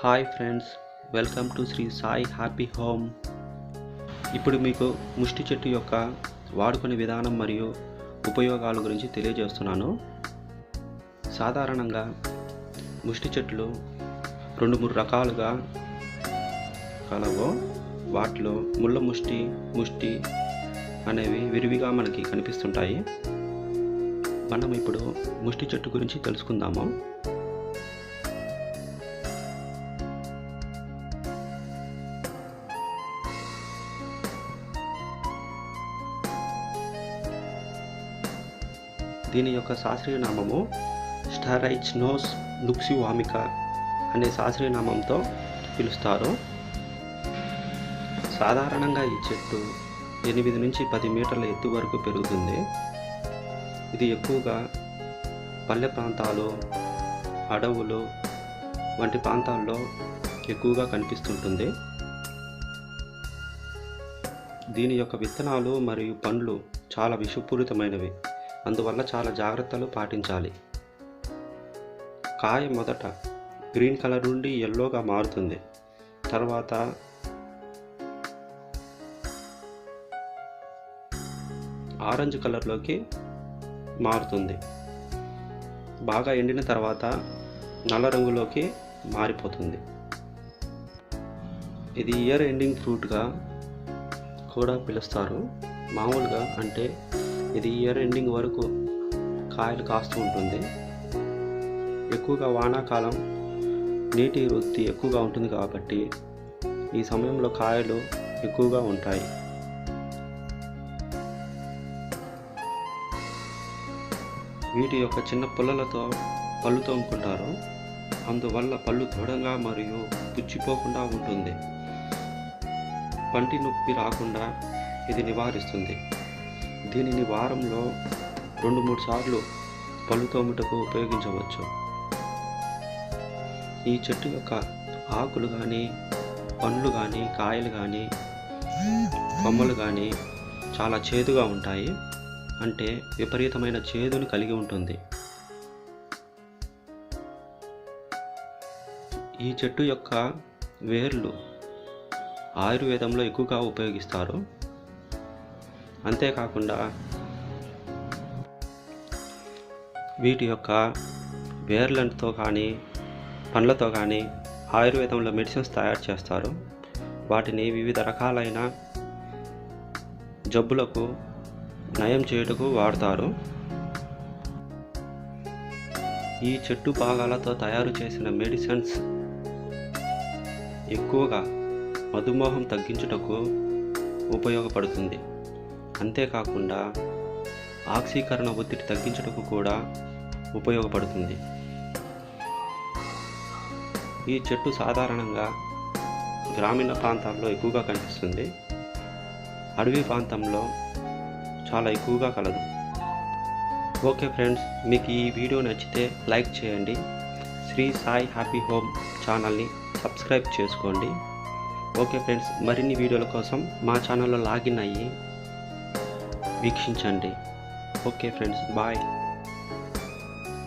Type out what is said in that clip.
Hi friends welcome to Shri Sai happy home. ఇప్పుడు మీకు ముష్టి చెట్టు యొక్క వాడుకునే విధానం మరియు ఉపయోగాల గురించి తెలియజేస్తున్నాను. సాధారణంగా ముష్టి చెట్లు రెండు మూడు రకాలుగా కలవు వాటిలో ముళ్ళ ముష్టి ముష్టి అనేవి విరివిగా మనకి కనిపిస్తుంటాయి. మనం ఇప్పుడు ముష్టి చెట్టు గురించి తెలుసుకుందాము. దీని యొక్క శాస్త్రీయ నామము స్టారైచ్ నోస్ లుక్సివామిక అనే శాస్త్రీయ నామంతో పిలుస్తారు. సాధారణంగా ఈ చెట్టు ఎనిమిది నుంచి పది మీటర్ల ఎత్తు వరకు పెరుగుతుంది. ఇది ఎక్కువగా పల్లె ప్రాంతాలు అడవులు వంటి ప్రాంతాల్లో ఎక్కువగా కనిపిస్తుంటుంది. దీని యొక్క విత్తనాలు మరియు పండ్లు చాలా విషపూరితమైనవి. అందువల్ల చాలా జాగ్రత్తలు పాటించాలి. కాయ మొదట గ్రీన్ కలర్ నుండి ఎల్లోగా మారుతుంది. తర్వాత ఆరెంజ్ కలర్లోకి మారుతుంది. బాగా ఎండిన తర్వాత నల్ల రంగులోకి మారిపోతుంది. ఇది ఇయర్ ఎండింగ్ ఫ్రూట్గా కూడా పిలుస్తారు. మామూలుగా అంటే ఇది ఇయర్ ఎండింగ్ వరకు కాయలు కాస్తూ ఉంటుంది. ఎక్కువగా వానాకాలం నీటి వృత్తి ఎక్కువగా ఉంటుంది కాబట్టి ఈ సమయంలో కాయలు ఎక్కువగా ఉంటాయి. వీటి యొక్క చిన్న పుల్లలతో పళ్ళు తోముకుంటారు. అందువల్ల పళ్ళు దృఢంగా మరియు పుచ్చిపోకుండా ఉంటుంది. పంటి నొప్పి రాకుండా ఇది నివారిస్తుంది. దీనిని వారంలో రెండు మూడు సార్లు పళ్ళు తోముటకు ఉపయోగించవచ్చు. ఈ చెట్టు యొక్క ఆకులు కానీ పండ్లు కానీ కాయలు కానీ కొమ్మలు కానీ చాలా చేదుగా ఉంటాయి. అంటే విపరీతమైన చేదుని కలిగి ఉంటుంది. ఈ చెట్టు యొక్క వేర్లు ఆయుర్వేదంలో ఎక్కువగా ఉపయోగిస్తారు. అంతేకాకుండా వీటి యొక్క వేర్లతో కానీ పండ్లతో కానీ ఆయుర్వేదంలో మెడిసిన్స్ తయారు చేస్తారు. వాటిని వివిధ రకాలైన జబ్బులకు నయం చేయుటకు వాడతారు. ఈ చెట్టు భాగాలతో తయారు చేసిన మెడిసిన్స్ ఎక్కువగా మధుమేహం తగ్గించుటకు ఉపయోగపడుతుంది. అంతేకాకుండా ఆక్సీకరణ ఒత్తిడి తగ్గించుటకు కూడా ఉపయోగపడుతుంది. ఈ చెట్టు సాధారణంగా గ్రామీణ ప్రాంతాల్లో ఎక్కువగా కనిపిస్తుంది. అడవి ప్రాంతంలో చాలా ఎక్కువగా కలదు. ఓకే ఫ్రెండ్స్ మీకు ఈ వీడియో నచ్చితే లైక్ చేయండి. శ్రీ సాయి హ్యాపీ హోమ్ ఛానల్ని సబ్స్క్రైబ్ చేసుకోండి. ఓకే ఫ్రెండ్స్ మరిన్ని వీడియోల కోసం మా ఛానల్లో లాగిన్ అయ్యి వీక్షించండి. Okay friends bye.